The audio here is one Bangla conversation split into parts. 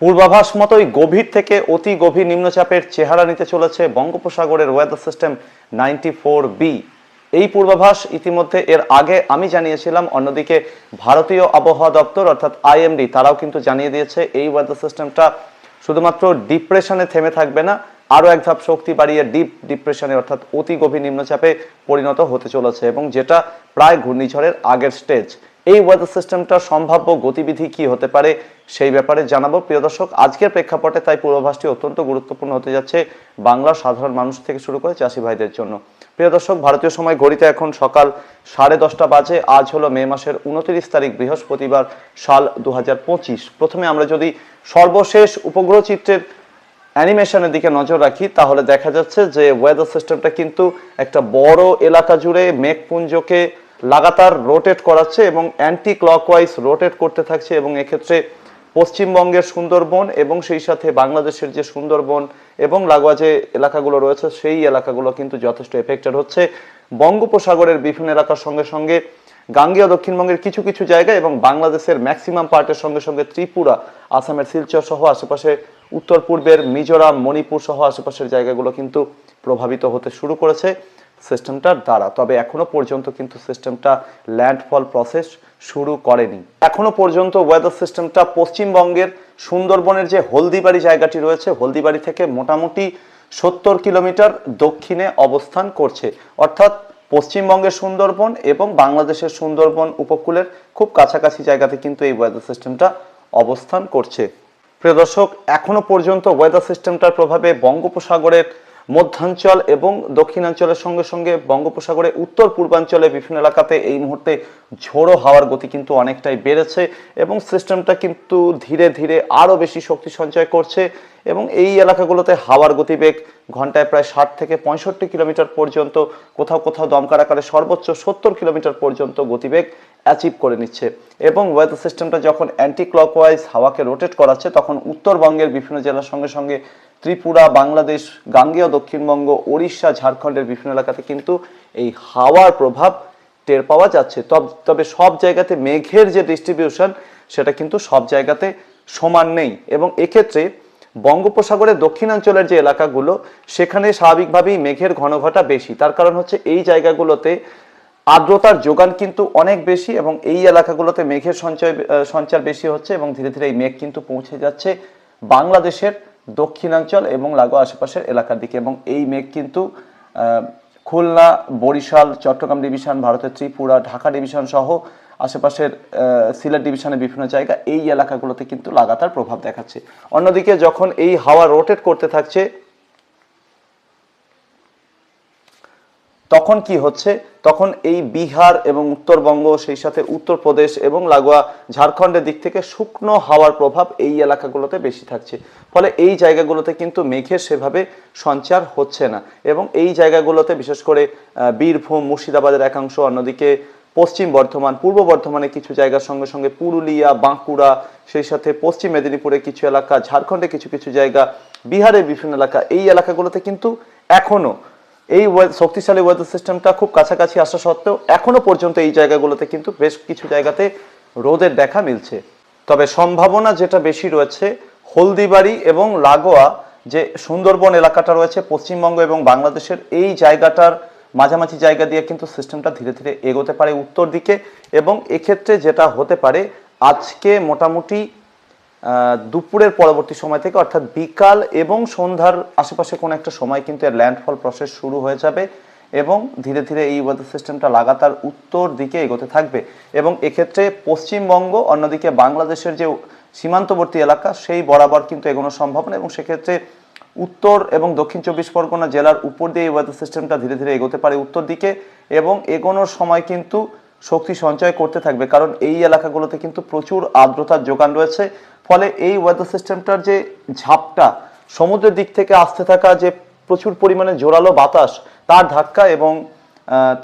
পূর্বাভাস মতোই গভীর থেকে অতি গভীর নিম্নচাপের চেহারা নিতে চলেছে বঙ্গোপসাগরের weather system ninety four B এই পূর্বাভাস ইতিমধ্যে এর আগে আমি জানিয়েছিলাম, অন্যদিকে ভারতীয় আবহাওয়া দপ্তর অর্থাৎ আইএমডি তারাও কিন্তু জানিয়ে দিয়েছে, এই ওয়েদার সিস্টেমটা শুধুমাত্র ডিপ্রেশনে থেমে থাকবে না আরও এক ধাপ শক্তি বাড়িয়ে ডিপ ডিপ্রেশনে অর্থাৎ অতি গভীর নিম্নচাপে পরিণত হতে চলেছে এবং যেটা প্রায় ঘূর্ণিঝড়ের আগের স্টেজ এই ওয়েদার সিস্টেমটা সম্ভাব্য গতিবিধি কি হতে পারে সেই ব্যাপারে জানাব। প্রিয় দর্শক, আজকের প্রেক্ষাপটে তাই পূর্বাভাসটি অত্যন্ত গুরুত্বপূর্ণ হতে যাচ্ছে বাংলার সাধারণ মানুষ থেকে শুরু করে চাষি ভাইদের জন্য। প্রিয় দর্শক, ভারতীয় সময় ঘড়িতে এখন সকাল সাড়ে দশটা বাজে, আজ হলো মে মাসের উনত্রিশ তারিখ, বৃহস্পতিবার সাল দু হাজার পঁচিশ। প্রথমে আমরা যদি সর্বশেষ উপগ্রহ চিত্রের অ্যানিমেশনের দিকে নজর রাখি, তাহলে দেখা যাচ্ছে যে ওয়েদার সিস্টেমটা কিন্তু একটা বড় এলাকা জুড়ে মেঘপুঞ্জকে লাগাতার রোটেট করাচ্ছে এবং অ্যান্টি ক্লকওয়াইজ রোটেট করতে থাকছে এবং এক্ষেত্রে পশ্চিমবঙ্গের সুন্দরবন এবং সেই সাথে বাংলাদেশের যে সুন্দরবন এবং লাগোয়া যে এলাকাগুলো রয়েছে, সেই এলাকাগুলো কিন্তু যথেষ্ট এফেক্টেড হচ্ছে। বঙ্গোপসাগরের বিভিন্ন এলাকার সঙ্গে সঙ্গে গাঙ্গেয় দক্ষিণবঙ্গের কিছু কিছু জায়গা এবং বাংলাদেশের ম্যাক্সিমাম পার্টের সঙ্গে সঙ্গে ত্রিপুরা, আসামের শিলচর সহ আশেপাশে উত্তর পূর্বের মিজোরাম, মণিপুর সহ আশেপাশের জায়গাগুলো কিন্তু প্রভাবিত হতে শুরু করেছে সিস্টেমটার দ্বারা। তবে এখনও পর্যন্ত কিন্তু সিস্টেমটা ল্যান্ডফল প্রসেস শুরু করেনি। এখনও পর্যন্ত ওয়েদার সিস্টেমটা পশ্চিমবঙ্গের সুন্দরবনের যে হলদিবাড়ি জায়গাটি রয়েছে, হলদিবাড়ি থেকে মোটামুটি সত্তর কিলোমিটার দক্ষিণে অবস্থান করছে। অর্থাৎ পশ্চিমবঙ্গের সুন্দরবন এবং বাংলাদেশের সুন্দরবন উপকূলের খুব কাছাকাছি জায়গাতে কিন্তু এই ওয়েদার সিস্টেমটা অবস্থান করছে। প্রিয় দর্শক এখনও পর্যন্ত ওয়েদার সিস্টেমটার প্রভাবে বঙ্গোপসাগরের মধ্যাঞ্চল এবং দক্ষিণাঞ্চলের সঙ্গে সঙ্গে বঙ্গোপসাগরে উত্তর পূর্বাঞ্চলে বিভিন্ন এলাকাতে এই মুহূর্তে ঝোড়ো হাওয়ার গতি কিন্তু অনেকটাই বেড়েছে এবং সিস্টেমটা কিন্তু ধীরে ধীরে আরও বেশি শক্তি সঞ্চয় করছে এবং এই এলাকাগুলোতে হাওয়ার গতিবেগ ঘন্টায় প্রায় ষাট থেকে পঁয়ষট্টি কিলোমিটার পর্যন্ত, কোথাও কোথাও দমকার আকারে সর্বোচ্চ সত্তর কিলোমিটার পর্যন্ত গতিবেগ অ্যাচিভ করে নিচ্ছে। এবং ওয়েদার সিস্টেমটা যখন অ্যান্টি ক্লকওয়াইজ হাওয়াকে রোটেট করাচ্ছে, তখন উত্তরবঙ্গের বিভিন্ন জেলার সঙ্গে সঙ্গে ত্রিপুরা, বাংলাদেশ, গাঙ্গেয়, দক্ষিণবঙ্গ, ওড়িশা, ঝাড়খণ্ডের বিভিন্ন এলাকাতে কিন্তু এই হাওয়ার প্রভাব টের পাওয়া যাচ্ছে। তব- সব জায়গাতে মেঘের যে ডিস্ট্রিবিউশন সেটা কিন্তু সব জায়গাতে সমান নেই। এবং এক্ষেত্রে বঙ্গোপসাগরের দক্ষিণাঞ্চলের যে এলাকাগুলো, সেখানে স্বাভাবিকভাবেই মেঘের ঘনঘটা বেশি। তার কারণ হচ্ছে এই জায়গাগুলোতে আর্দ্রতার যোগান কিন্তু অনেক বেশি এবং এই এলাকাগুলোতে মেঘের সঞ্চয় সঞ্চার বেশি হচ্ছে এবং ধীরে ধীরে এই মেঘ কিন্তু পৌঁছে যাচ্ছে বাংলাদেশের দক্ষিণাঞ্চল এবং লাগোয়া আশেপাশের এলাকার দিকে। এবং এই মেঘ কিন্তু খুলনা, বরিশাল, চট্টগ্রাম ডিভিশন, ভারতের ত্রিপুরা, ঢাকা ডিভিশন সহ আশেপাশের সিলেট ডিভিশনের বিভিন্ন জায়গা এই এলাকাগুলোতে কিন্তু লাগাতার প্রভাব দেখাচ্ছে। অন্যদিকে যখন এই হাওয়া রোটেট করতে থাকছে তখন কি হচ্ছে? তখন এই বিহার এবং উত্তরবঙ্গ, সেই সাথে উত্তরপ্রদেশ এবং লাগোয়া ঝাড়খণ্ডের দিক থেকে শুকনো হাওয়ার প্রভাব এই এলাকাগুলোতে বেশি থাকছে। ফলে এই জায়গাগুলোতে কিন্তু মেঘের সেভাবে সঞ্চার হচ্ছে না এবং এই জায়গাগুলোতে বিশেষ করে বীরভূম, মুর্শিদাবাদের একাংশ, অন্যদিকে পশ্চিম বর্ধমান, পূর্ব বর্ধমানে কিছু জায়গার সঙ্গে সঙ্গে পুরুলিয়া, বাঁকুড়া, সেই সাথে পশ্চিম মেদিনীপুরে কিছু এলাকা, ঝাড়খণ্ডে কিছু কিছু জায়গা, বিহারের বিভিন্ন এলাকা, এই এলাকাগুলোতে কিন্তু এখনও এই শক্তিশালী ওয়েদার সিস্টেমটা খুব কাছাকাছি আসা সত্ত্বেও এখনও পর্যন্ত এই জায়গাগুলোতে কিন্তু বেশ কিছু জায়গাতে রোদের দেখা মিলছে। তবে সম্ভাবনা যেটা বেশি রয়েছে, হলদিবাড়ি এবং লাগোয়া যে সুন্দরবন এলাকাটা রয়েছে, পশ্চিমবঙ্গ এবং বাংলাদেশের এই জায়গাটার মাঝামাঝি জায়গা দিয়ে কিন্তু সিস্টেমটা ধীরে ধীরে এগোতে পারে উত্তর দিকে এবং এক্ষেত্রে যেটা হতে পারে, আজকে মোটামুটি দুপুরের পরবর্তী সময় থেকে অর্থাৎ বিকাল এবং সন্ধ্যার আশেপাশে কোনো একটা সময় কিন্তু এর ল্যান্ডফল প্রসেস শুরু হয়ে যাবে এবং ধীরে ধীরে এই ওয়েদার সিস্টেমটা লাগাতার উত্তর দিকে এগোতে থাকবে। এবং এক্ষেত্রে পশ্চিমবঙ্গ, অন্যদিকে বাংলাদেশের যে সীমান্তবর্তী এলাকা, সেই বরাবর কিন্তু এগোনো সম্ভাবনা এবং সেক্ষেত্রে উত্তর এবং দক্ষিণ চব্বিশ পরগনা জেলার উপর দিয়ে এই ওয়েদার সিস্টেমটা ধীরে ধীরে এগোতে পারে উত্তর দিকে এবং এগোনোর সময় কিন্তু শক্তি সঞ্চয় করতে থাকবে, কারণ এই এলাকাগুলোতে কিন্তু প্রচুর আর্দ্রতার যোগান রয়েছে। ফলে এই ওয়েদার সিস্টেমটার যে ঝাপটা, সমুদ্রের দিক থেকে আসতে থাকা যে প্রচুর পরিমাণে জোরালো বাতাস, তার ধাক্কা এবং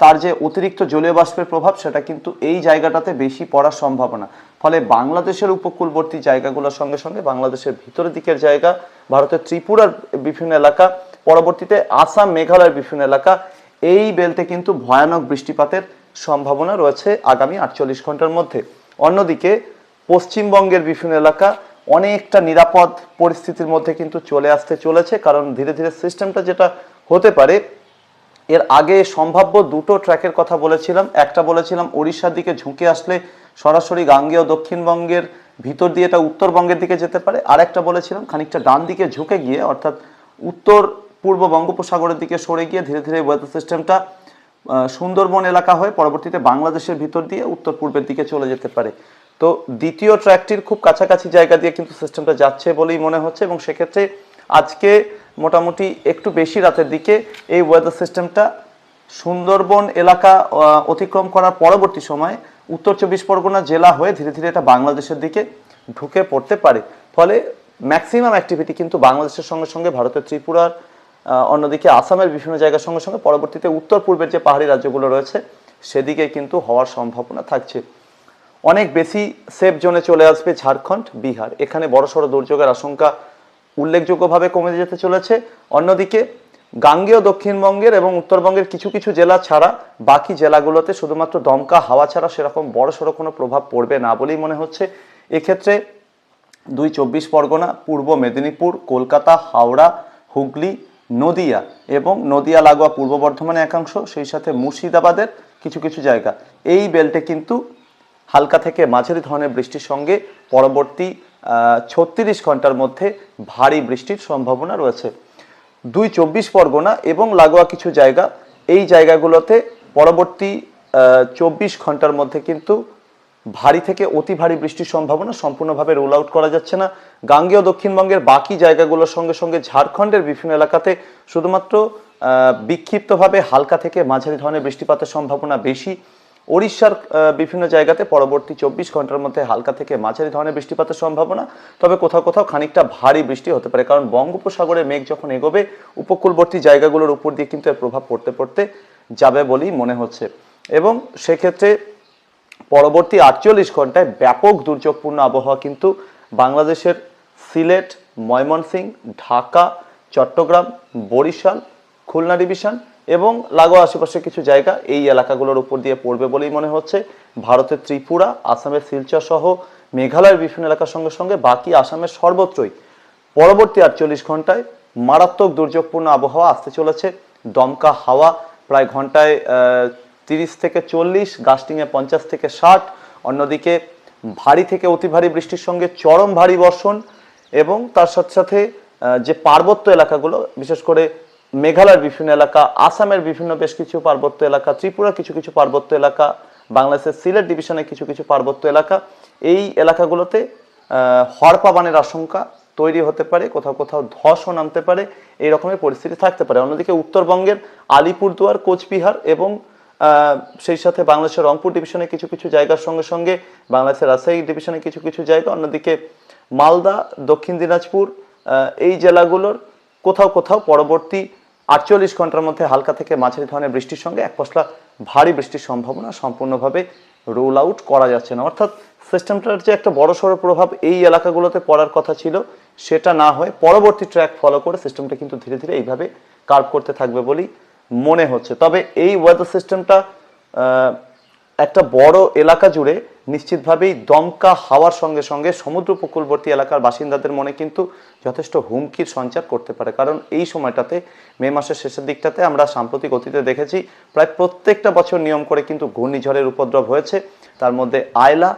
তার যে অতিরিক্ত জলীয় বাষ্পের প্রভাব, সেটা কিন্তু এই জায়গাটাতে বেশি পড়ার সম্ভাবনা। ফলে বাংলাদেশের উপকূলবর্তী জায়গাগুলোর সঙ্গে সঙ্গে বাংলাদেশের ভিতরের দিকের জায়গা, ভারতের ত্রিপুরার বিভিন্ন এলাকা, পরবর্তীতে আসাম, মেঘালয়ের বিভিন্ন এলাকা, এই বেলতে কিন্তু ভয়ানক বৃষ্টিপাতের সম্ভাবনা রয়েছে আগামী আটচল্লিশ ঘণ্টার মধ্যে। অন্যদিকে, পশ্চিমবঙ্গের বিভিন্ন এলাকা অনেকটা নিরাপদ পরিস্থিতির মধ্যে কিন্তু চলে আসতে চলেছে, কারণ ধীরে ধীরে সিস্টেমটা যেটা হতে পারে, এর আগে সম্ভাব্য দুটো ট্র্যাকের কথা বলেছিলাম। একটা বলেছিলাম, ওড়িশার দিকে ঝুঁকে আসলে সরাসরি গাঙ্গেয় দক্ষিণবঙ্গের ভিতর দিয়ে এটা উত্তরবঙ্গের দিকে যেতে পারে। আর একটা বলেছিলাম, খানিকটা ডান দিকে ঝুঁকে গিয়ে, অর্থাৎ উত্তর পূর্ব বঙ্গোপসাগরের দিকে সরে গিয়ে ধীরে ধীরে ওয়েদার সিস্টেমটা সুন্দরবন এলাকা হয়ে পরবর্তীতে বাংলাদেশের ভিতর দিয়ে উত্তর পূর্বের দিকে চলে যেতে পারে। তো দ্বিতীয় ট্র্যাকটির খুব কাছাকাছি জায়গা দিয়ে কিন্তু সিস্টেমটা যাচ্ছে বলেই মনে হচ্ছে এবং সেক্ষেত্রে আজকে মোটামুটি একটু বেশি রাতের দিকে এই ওয়েদার সিস্টেমটা সুন্দরবন এলাকা অতিক্রম করার পরবর্তী সময়ে উত্তর চব্বিশ পরগনা জেলা হয়ে ধীরে ধীরে এটা বাংলাদেশের দিকে ঢুকে পড়তে পারে। ফলে ম্যাক্সিমাম অ্যাক্টিভিটি কিন্তু বাংলাদেশের সঙ্গে সঙ্গে ভারতের ত্রিপুরার অন্যদিকে আসামের বিভিন্ন জায়গার সঙ্গে সঙ্গে পরবর্তীতে উত্তর পূর্বের যে পাহাড়ি রাজ্যগুলো রয়েছে, সেদিকে কিন্তু হওয়ার সম্ভাবনা থাকছে। অনেক বেশি সেফ জোনে চলে আসবে ঝাড়খণ্ড, বিহার। এখানে বড়সড় দুর্যোগের আশঙ্কা উল্লেখযোগ্যভাবে কমে যেতে চলেছে। অন্যদিকে গাঙ্গেয় দক্ষিণবঙ্গের এবং উত্তরবঙ্গের কিছু কিছু জেলা ছাড়া বাকি জেলাগুলোতে শুধুমাত্র দমকা হাওয়া ছাড়া সেরকম বড়সড় কোনো প্রভাব পড়বে না বলেই মনে হচ্ছে। এক্ষেত্রে দুই চব্বিশ পরগনা, পূর্ব মেদিনীপুর, কলকাতা, হাওড়া, হুগলি নদিয়া এবং নদিয়া লাগোয়া পূর্ব বর্ধমানের একাংশ, সেই সাথে মুর্শিদাবাদের কিছু কিছু জায়গা। এই বেল্টে কিন্তু হালকা থেকে মাঝারি ধরনের বৃষ্টির সঙ্গে পরবর্তী ছত্রিশ ঘণ্টার মধ্যে ভারী বৃষ্টির সম্ভাবনা রয়েছে। দুই চব্বিশ পরগনা এবং লাগোয়া কিছু জায়গা, এই জায়গাগুলোতে পরবর্তী চব্বিশ ঘণ্টার মধ্যে কিন্তু ভারী থেকে অতি ভারী বৃষ্টির সম্ভাবনা সম্পূর্ণভাবে রোল আউট করা যাচ্ছে না। গাঙ্গেয় দক্ষিণবঙ্গের বাকি জায়গাগুলোর সঙ্গে সঙ্গে ঝাড়খণ্ডের বিভিন্ন এলাকাতে শুধুমাত্র বিক্ষিপ্তভাবে হালকা থেকে মাঝারি ধরনের বৃষ্টিপাতের সম্ভাবনা বেশি। ওড়িশার বিভিন্ন জায়গাতে পরবর্তী চব্বিশ ঘণ্টার মধ্যে হালকা থেকে মাঝারি ধরনের বৃষ্টিপাতের সম্ভাবনা, তবে কোথাও কোথাও খানিকটা ভারী বৃষ্টি হতে পারে, কারণ বঙ্গোপসাগরে মেঘ যখন এগোবে, উপকূলবর্তী জায়গাগুলোর উপর দিয়ে কিন্তু এর প্রভাব পড়তে পড়তে যাবে বলেই মনে হচ্ছে। এবং সেক্ষেত্রে পরবর্তী আটচল্লিশ ঘন্টায় ব্যাপক দুর্যোগপূর্ণ আবহাওয়া কিন্তু বাংলাদেশের সিলেট, ময়মনসিংহ, ঢাকা, চট্টগ্রাম, বরিশাল, খুলনা ডিভিশন এবং লাগোয়া আশেপাশে কিছু জায়গা এই এলাকাগুলোর উপর দিয়ে পড়বে বলেই মনে হচ্ছে। ভারতের ত্রিপুরা, আসামের শিলচর সহ মেঘালয়ের বিভিন্ন এলাকার সঙ্গে সঙ্গে বাকি আসামের সর্বত্রই। পরবর্তী আটচল্লিশ ঘন্টায় মারাত্মক দুর্যোগপূর্ণ আবহাওয়া আসতে চলেছে। দমকা হাওয়া প্রায় ঘন্টায় তিরিশ থেকে চল্লিশ গাস্টিংয়ে পঞ্চাশ থেকে ষাট অন্যদিকে ভারী থেকে অতি ভারী বৃষ্টির সঙ্গে চরম ভারী বর্ষণ এবং তার সাথে সাথে যে পার্বত্য এলাকাগুলো বিশেষ করে মেঘালয়ের বিভিন্ন এলাকা আসামের বিভিন্ন বেশ কিছু পার্বত্য এলাকা ত্রিপুরার কিছু কিছু পার্বত্য এলাকা বাংলাদেশের সিলেট ডিভিশনের কিছু কিছু পার্বত্য এলাকা এই এলাকাগুলোতে আহ, হড়পাবানের আশঙ্কা তৈরি হতে পারে কোথাও কোথাও ধসও নামতে পারে এই রকমের পরিস্থিতি থাকতে পারে। অন্যদিকে উত্তরবঙ্গের আলিপুরদুয়ার কোচবিহার এবং সেই সাথে বাংলাদেশের রংপুর ডিভিশনে কিছু কিছু জায়গার সঙ্গে সঙ্গে, বাংলাদেশের রাজশাহী ডিভিশনে কিছু কিছু জায়গা, অন্যদিকে মালদা, দক্ষিণ দিনাজপুর এই জেলাগুলোর কোথাও কোথাও পরবর্তী আটচল্লিশ ঘণ্টার মধ্যে হালকা থেকে মাঝারি ধরনের বৃষ্টির সঙ্গে এক পশলা ভারী বৃষ্টির সম্ভাবনা সম্পূর্ণভাবে রোল আউট করা যাচ্ছে না। অর্থাৎ সিস্টেমটার যে একটা বড় সড়ো প্রভাব এই এলাকাগুলোতে পড়ার কথা ছিল, সেটা না হয়ে পরবর্তী ট্র্যাক ফলো করে সিস্টেমটা কিন্তু ধীরে ধীরে এইভাবে কার্ভ করতে থাকবে বলেই মনে হচ্ছে। তবে এই ওয়েদার সিস্টেমটা একটা বড় এলাকা জুড়ে নিশ্চিতভাবেই দমকা হাওয়ার সঙ্গে সঙ্গে সমুদ্র উপকূলবর্তী এলাকার বাসিন্দাদের মনে কিন্তু যথেষ্ট হুমকির সঞ্চার করতে পারে। কারণ এই সময়টাতে, মে মাসের শেষের দিকটাতে আমরা সাম্প্রতিক অতীতে দেখেছি, প্রায় প্রত্যেকটা বছর নিয়ম করে কিন্তু ঘূর্ণিঝড়ের উপদ্রব হয়েছে। তার মধ্যে আয়লা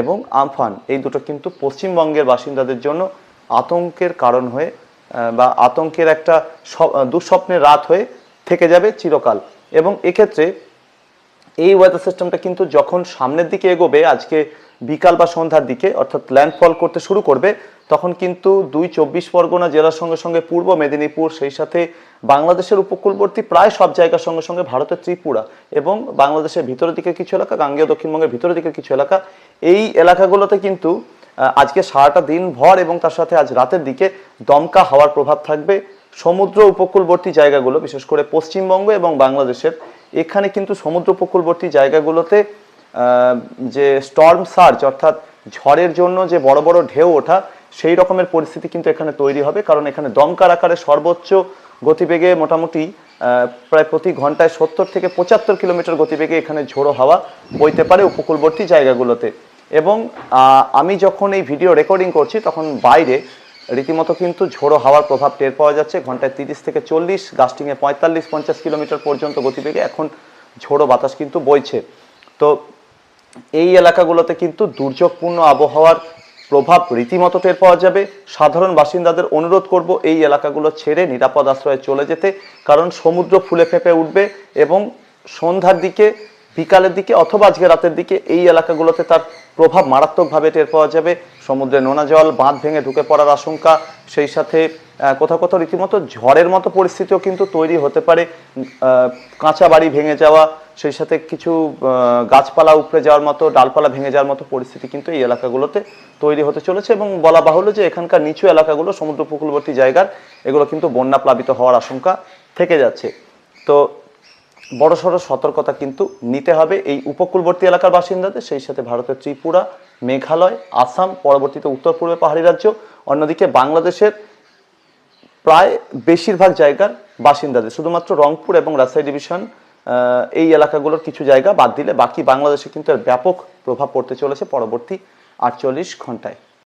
এবং আমফান, এই দুটো কিন্তু পশ্চিমবঙ্গের বাসিন্দাদের জন্য আতঙ্কের কারণ হয়ে বা আতঙ্কের একটা দুঃস্বপ্নের রাত হয়ে থেকে যাবে চিরকাল। এবং এক্ষেত্রে এই ওয়েদার সিস্টেমটা কিন্তু যখন সামনের দিকে এগোবে, আজকে বিকাল বা সন্ধ্যার দিকে, অর্থাৎ ল্যান্ডফল করতে শুরু করবে, তখন কিন্তু দুই চব্বিশ পরগনা জেলার সঙ্গে সঙ্গে পূর্ব মেদিনীপুর, সেই সাথে বাংলাদেশের উপকূলবর্তী প্রায় সব জায়গার সঙ্গে সঙ্গে ভারতের ত্রিপুরা এবং বাংলাদেশের ভিতরের দিকের কিছু এলাকা, গাঙ্গেয় দক্ষিণবঙ্গের ভিতরের দিকের কিছু এলাকা, এই এলাকাগুলোতে কিন্তু আজকে সারাটা দিন ভর এবং তার সাথে আজ রাতের দিকে দমকা হাওয়ার প্রভাব থাকবে। সমুদ্র উপকূলবর্তী জায়গাগুলো, বিশেষ করে পশ্চিমবঙ্গ এবং বাংলাদেশের, এখানে কিন্তু সমুদ্র উপকূলবর্তী জায়গাগুলোতে যে স্টর্ম সার্চ অর্থাৎ ঝড়ের জন্য যে বড় বড় ঢেউ ওঠা, সেই রকমের পরিস্থিতি কিন্তু এখানে তৈরি হবে। কারণ এখানে দমকার আকারে সর্বোচ্চ গতিবেগে মোটামুটি প্রায় প্রতি ঘন্টায় সত্তর থেকে পঁচাত্তর কিলোমিটার গতিবেগে এখানে ঝোড়ো হাওয়া বইতে পারে উপকূলবর্তী জায়গাগুলোতে। এবং আমি যখন এই ভিডিও রেকর্ডিং করছি, তখন বাইরে রীতিমতো কিন্তু ঝোড়ো হাওয়ার প্রভাব টের পাওয়া যাচ্ছে। ঘন্টায় তিরিশ থেকে চল্লিশ, গাস্টিংয়ে পঁয়তাল্লিশ, পঞ্চাশ কিলোমিটার পর্যন্ত গতিবেগে এখন ঝোড়ো বাতাস কিন্তু বইছে। তো এই এলাকাগুলোতে কিন্তু দুর্যোগপূর্ণ আবহাওয়ার প্রভাব রীতিমতো টের পাওয়া যাবে। সাধারণ বাসিন্দাদের অনুরোধ করব এই এলাকাগুলো ছেড়ে নিরাপদ আশ্রয়ে চলে যেতে, কারণ সমুদ্র ফুলে ফেঁপে উঠবে এবং সন্ধ্যার দিকে বিকালের দিকে অথবা আজকে রাতের দিকে এই এলাকাগুলোতে তার প্রভাব মারাত্মকভাবে টের পাওয়া যাবে। সমুদ্রে নোনা জল, বাঁধ ভেঙে ঢুকে পড়ার আশঙ্কা, সেই সাথে কোথাও কোথাও রীতিমতো ঝড়ের মতো পরিস্থিতিও কিন্তু তৈরি হতে পারে। কাঁচা বাড়ি ভেঙে যাওয়া, সেই সাথে কিছু গাছপালা উপড়ে যাওয়ার মতো, ডালপালা ভেঙে যাওয়ার মতো পরিস্থিতি কিন্তু এই এলাকাগুলোতে তৈরি হতে চলেছে এবং বলা বাহুল্য যে এখানকার নিচু এলাকাগুলো, সমুদ্র উপকূলবর্তী জায়গার, এগুলো কিন্তু বন্যা প্লাবিত হওয়ার আশঙ্কা থেকে যাচ্ছে। তো বড় সড় সতর্কতা কিন্তু নিতে হবে। এই উপকূলবর্তী এলাকার বাসিন্দাদের, সেই সাথে ভারতের ত্রিপুরা, মেঘালয়, আসাম, পরবর্তীতে উত্তর পূর্বে পাহাড়ি রাজ্য, অন্যদিকে বাংলাদেশের প্রায় বেশিরভাগ জায়গার বাসিন্দাদের, শুধুমাত্র রংপুর এবং রাজশাহী ডিভিশন এই এলাকাগুলোর কিছু জায়গা বাদ দিলে বাকি বাংলাদেশে কিন্তু এর ব্যাপক প্রভাব পড়তে চলেছে পরবর্তী আটচল্লিশ ঘন্টায়।